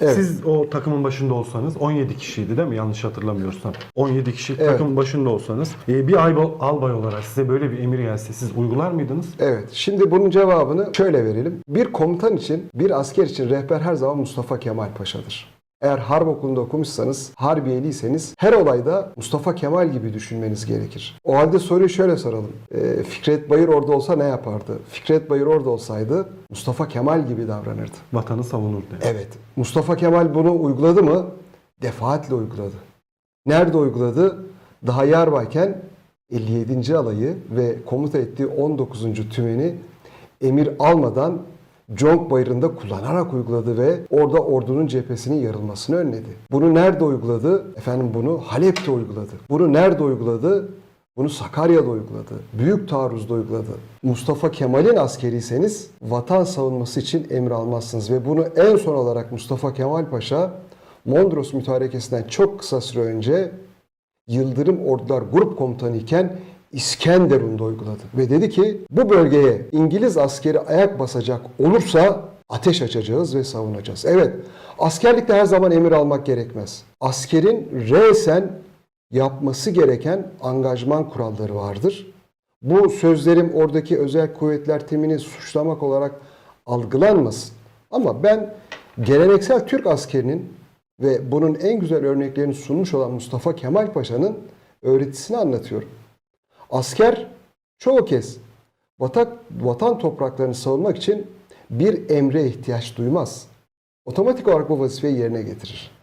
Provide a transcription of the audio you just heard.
Evet. Siz o takımın başında olsanız 17 kişiydi değil mi? Yanlış hatırlamıyorsam. 17 kişi Evet. takımın başında olsanız e, bir albay, albay olarak size böyle bir emir gelse siz uygular mıydınız? Evet. Şimdi bunun cevabını şöyle verelim. Bir komutan için, bir asker için rehber her zaman Mustafa Kemal Paşa'dır. Eğer harp okulunda okumuşsanız, harbiyeliyseniz her olayda Mustafa Kemal gibi düşünmeniz gerekir. O halde soruyu şöyle soralım. Ee, Fikret Bayır orada olsa ne yapardı? Fikret Bayır orada olsaydı Mustafa Kemal gibi davranırdı. Vatanı savunurdu. Evet. Mustafa Kemal bunu uyguladı mı? Defaatle uyguladı. Nerede uyguladı? Daha yarbayken 57. alayı ve komuta ettiği 19. tümeni emir almadan Conk Bayırı'nda kullanarak uyguladı ve orada ordunun cephesinin yarılmasını önledi. Bunu nerede uyguladı? Efendim bunu Halep'te uyguladı. Bunu nerede uyguladı? Bunu Sakarya'da uyguladı. Büyük taarruzda uyguladı. Mustafa Kemal'in askeriyseniz vatan savunması için emir almazsınız. Ve bunu en son olarak Mustafa Kemal Paşa Mondros mütarekesinden çok kısa süre önce Yıldırım Ordular Grup Komutanı iken İskenderun'da uyguladı. Ve dedi ki bu bölgeye İngiliz askeri ayak basacak olursa ateş açacağız ve savunacağız. Evet askerlikte her zaman emir almak gerekmez. Askerin resen yapması gereken angajman kuralları vardır. Bu sözlerim oradaki özel kuvvetler timini suçlamak olarak algılanmasın. Ama ben geleneksel Türk askerinin ve bunun en güzel örneklerini sunmuş olan Mustafa Kemal Paşa'nın öğretisini anlatıyorum. Asker çoğu kez vatan, vatan topraklarını savunmak için bir emre ihtiyaç duymaz. Otomatik olarak bu vazifeyi yerine getirir.